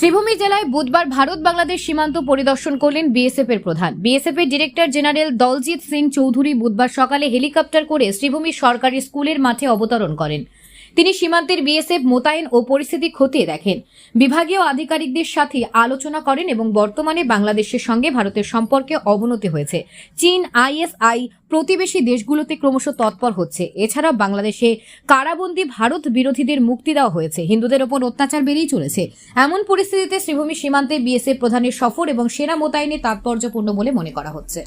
শ্রীভূমি জেলায় বুধবার ভারত বাংলাদেশ সীমান্ত পরিদর্শন করলেন বিএসএফ এর প্রধান। বিএসএফ এর ডিরেক্টর জেনারেল দলজিৎ সিং চৌধুরী বুধবার সকালে হেলিকপ্টার করে শ্রীভূমি সরকারি স্কুলের মাঠে অবতরণ করেন। তিনি সীমান্তের বিএসএফ মোতায়েন ও পরিস্থিতি খতিয়ে দেখেন। বিভাগীয় আধিকারিকদের সাথে আলোচনা করেন এবং বর্তমানে বাংলাদেশের সঙ্গে ভারতের সম্পর্কে অবনতি হয়েছে। চীন, আইএসআই প্রতিবেশী দেশগুলোতে ক্রমশ তৎপর হচ্ছে। এছাড়া বাংলাদেশে কারাবন্দী ভারত বিরোধীদের মুক্তি দেওয়া হয়েছে। হিন্দুদের ওপর অত্যাচার বেড়েই চলেছে। এমন পরিস্থিতিতে শ্রীভূমি সীমান্তে বিএসএফ প্রধানের সফর এবং সেনা মোতায়েনে তাৎপর্যপূর্ণ বলে মনে করা হচ্ছে।